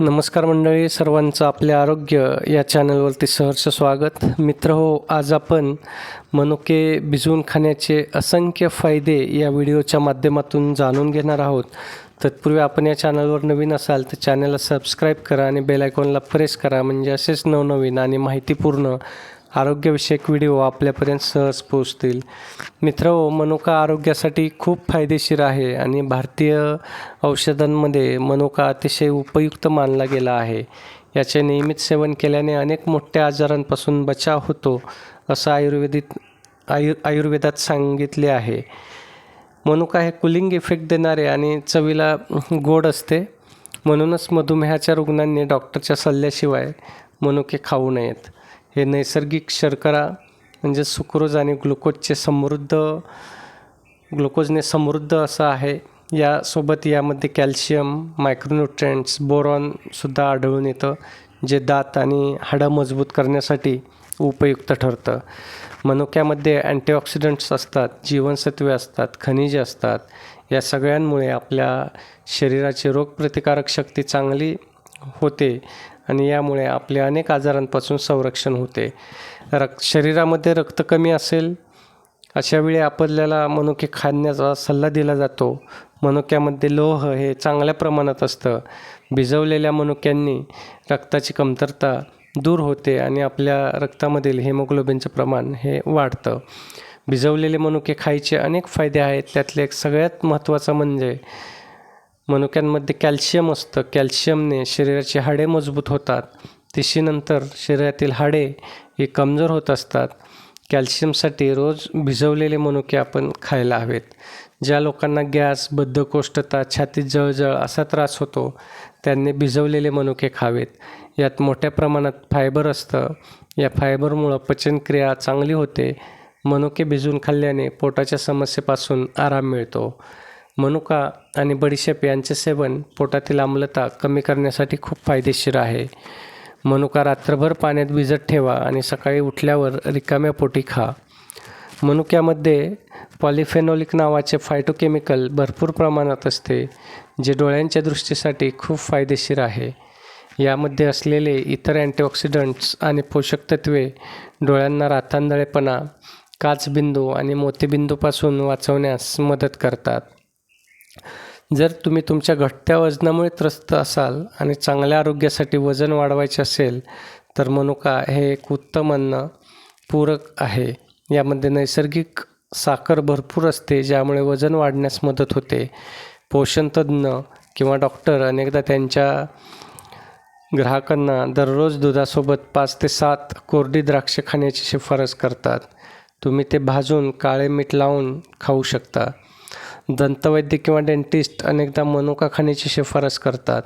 नमस्कार मंडळी सर्वांचं आपले आरोग्य या चॅनलवरती सहर्ष स्वागत. मित्र हो आज आपण मनुके भिजवून खाण्याचे असंख्य फायदे या व्हिडिओच्या माध्यमातून जाणून घेणार आहोत. तत्पूर्वी आपण या चॅनलवर नवीन असाल तर चॅनलला सबस्क्राईब करा आणि बेल आयकॉनला प्रेस करा. म्हणजे असेच नवनवीन आणि माहितीपूर्ण आरोग्यविषयक व्हिडिओ आपल्यापर्यंत सहज पोहोचतील. मित्र हो, मनुका आरोग्यासाठी खूप फायदेशीर आहे आणि भारतीय औषधांमध्ये मनुका अतिशय उपयुक्त मानला गेला आहे. याचे नियमित सेवन केल्याने अनेक मोठ्या आजारांपासून बचाव होतो असं आयुर्वेदिक आयु आयुर्वेदात सांगितले आहे. मनुका हे कुलिंग इफेक्ट देणारे आणि चवीला गोड असते. म्हणूनच मधुमेहाच्या रुग्णांनी डॉक्टरच्या सल्ल्याशिवाय मनुके खाऊ नयेत. हे नैसर्गिक शर्करा म्हणजे सुक्रोज आणि ग्लुकोजचे समृद्ध ग्लुकोजने समृद्ध असं आहे. यासोबत यामध्ये कॅल्शियम मायक्रोन्युट्रेंट्स बोरॉनसुद्धा आढळून येतं जे दात आणि हाडं मजबूत करण्यासाठी उपयुक्त ठरतं. मनुक्यामध्ये अँटीऑक्सिडंट्स असतात जीवनसत्वे असतात खनिजे असतात. या सगळ्यांमुळे आपल्या शरीराची रोगप्रतिकारक शक्ती चांगली होते. आणि यामुळे आपल्या अनेक आजारांपासून संरक्षण होते. रक् शरीरामध्ये रक्त कमी असेल अशा वेळी आपल्याला मनुके खाण्याचा सल्ला दिला जातो. मनुक्यामध्ये लोह हे चांगल्या प्रमाणात असतं. भिजवलेल्या मनुक्यांनी रक्ताची कमतरता दूर होते आणि आपल्या रक्तामधील हेमोग्लोबिनचं प्रमाण हे वाढतं. भिजवलेले मनुके खायचे अनेक फायदे आहेत. त्यातले एक सगळ्यात महत्त्वाचं म्हणजे मनुक्यांमध्ये कॅल्शियम असतं. कॅल्शियमने शरीराची हाडे मजबूत होतात. तिशीनंतर शरीरातील हाडे ही कमजोर होत असतात. कॅल्शियमसाठी रोज भिजवलेले मनुके आपण खायला हवेत. ज्या लोकांना गॅस बद्धकोष्ठता छातीत जळजळ असा त्रास होतो त्यांनी भिजवलेले मनुके खावेत. यात मोठ्या प्रमाणात फायबर असतं. या फायबरमुळं पचनक्रिया चांगली होते. मनुके भिजवून खाल्ल्याने पोटाच्या समस्येपासून आराम मिळतो. मनुका आणि बडीशेप यांचे सेवन पोटातील आम्लता कमी करण्यासाठी खूप फायदेशीर आहे. मनुका रात्रभर पाण्यात भिजत ठेवा आणि सकाळी उठल्यावर रिकाम्या पोटी खा. मनुक्यामध्ये पॉलिफेनॉलिक नावाचे फायटोकेमिकल भरपूर प्रमाणात असते जे डोळ्यांच्या दृष्टीसाठी खूप फायदेशीर आहे. यामध्ये असलेले इतर अँटीऑक्सिडंट्स आणि पोषक तत्वे डोळ्यांना रातांदळेपणा काचबिंदू आणि मोतीबिंदूपासून वाचवण्यास मदत करतात. जर तुम्ही तुमच्या घटत्या वजनामुळे त्रस्त असाल आणि चांगल्या आरोग्यासाठी वजन वाढवायचे असेल तर मनुका हे एक उत्तम अन्न पूरक आहे. यामध्ये नैसर्गिक साखर भरपूर असते ज्यामुळे वजन वाढण्यास मदत होते. पोषणतज्ज्ञ किंवा डॉक्टर अनेकदा त्यांच्या ग्राहकांना दररोज दुधासोबत पाच ते सात कोरडी द्राक्षे खाण्याची शिफारस करतात. तुम्ही ते भाजून काळे मीठ लावून खाऊ शकता. दंतवैद्य किंवा डेंटिस्ट अनेकदा मनुका खाण्याची शिफारस करतात.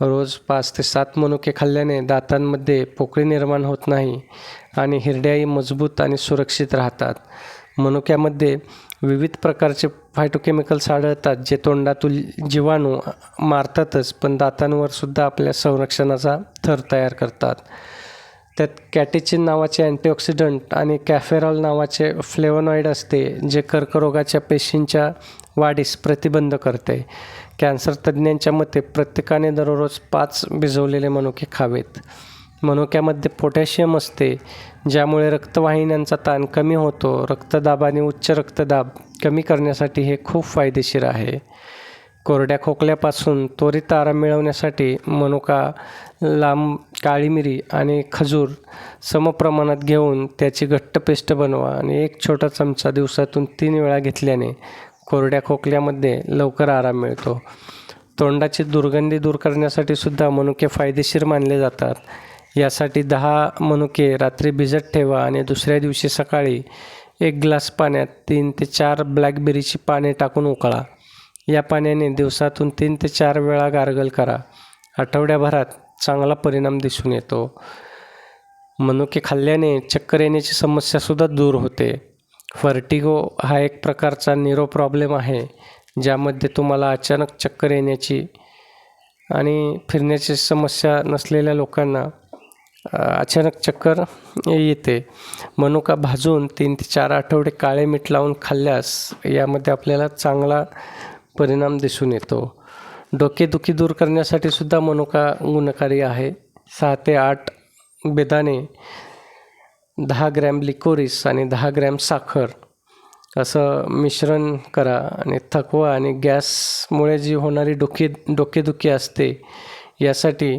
रोज पाच ते सात मनुके खाल्ल्याने दातांमध्ये पोकळी निर्माण होत नाही आणि हिरड्याही मजबूत आणि सुरक्षित राहतात. मनुक्यामध्ये विविध प्रकारचे फायटोकेमिकल्स आढळतात जे तोंडातील जीवाणू मारतातच पण दातांवर सुद्धा आपल्या संरक्षणाचा थर तयार करतात. त्यात कॅटेचिन नावाचे अँटीऑक्सिडंट आणि कॅफेरॉल नावाचे फ्लेवनॉइड असते जे कर्करोगाच्या पेशींच्या वाढीस प्रतिबंध करते. कॅन्सर तज्ज्ञांच्या मते प्रत्येकाने दररोज पाच भिजवलेले मनुके खावेत. मनुक्यामध्ये पोटॅशियम असते ज्यामुळे रक्तवाहिन्यांचा ताण कमी होतो. रक्तदाब आणि उच्च रक्तदाब कमी करण्यासाठी हे खूप फायदेशीर आहे. कोरड्या खोकल्यापासून त्वरित आराम मिळवण्यासाठी मनुका लांब काळी मिरी आणि खजूर समप्रमाणात घेऊन त्याची घट्ट पेस्ट बनवा आणि एक छोटा चमचा दिवसातून तीन वेळा घेतल्याने कोरड्या खोकल्यामध्ये लवकर आराम मिळतो. तोंडाची दुर्गंधी दूर करण्यासाठी सुद्धा मनुके फायदेशीर मानले जातात. यासाठी दहा मनुके रात्री भिजत ठेवा आणि दुसऱ्या दिवशी सकाळी एक ग्लास पाण्यात तीन ते चार ब्लॅकबेरीची पाने टाकून उकळा. या पाण्याने दिवसातून तीन ते चार वेळा गार्गल करा. आठवड्याभरात चांगला परिणाम दिसून येतो. मनुके खाल्ल्याने चक्कर येण्याची समस्यासुद्धा दूर होते. फर्टिगो हा एक प्रकारचा निरो प्रॉब्लेम आहे ज्यामध्ये तुम्हाला अचानक चक्कर येण्याची आणि फिरण्याची समस्या नसलेल्या लोकांना अचानक चक्कर येते. मनुका भाजून तीन ते चार आठवडे काळे मीठ लावून खाल्ल्यास यामध्ये आपल्याला चांगला परिणाम दिसून येतो. डोकेदुखी दूर करण्यासाठी सुद्धा मनुका गुणकारी आहे. सहा ते आठ बेदाणे दहा ग्रॅम लिकोरिस आणि दहा ग्रॅम साखर असं मिश्रण करा आणि थकवा आणि गॅसमुळे जी होणारी डोके डोकेदुखी असते यासाठी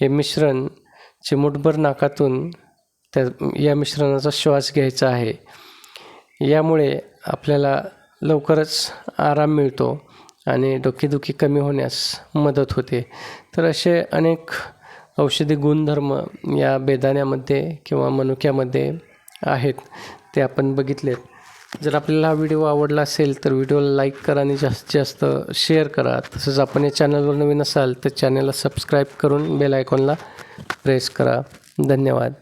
हे मिश्रण चिमूटभर नाकातून त्या या मिश्रणाचा श्वास घ्यायचा आहे. यामुळे आपल्याला लवकरच आराम मिळतो. आणि डोकेदुखी कमी होण्यास मदत होते. तर असे अनेक औषधी गुणधर्म या बेदाण्यामध्ये किंवा मनुक्यामध्ये आहेत ते आपण बघितलेत. जर आपल्याला हा व्हिडिओ आवडला असेल तर व्हिडिओला लाईक करा आणि जास्तीत जास्त शेअर करा. तसंच आपण या चॅनलवर नवीन असाल तर चॅनलला सबस्क्राईब करून बेल आयकॉनला प्रेस करा. धन्यवाद.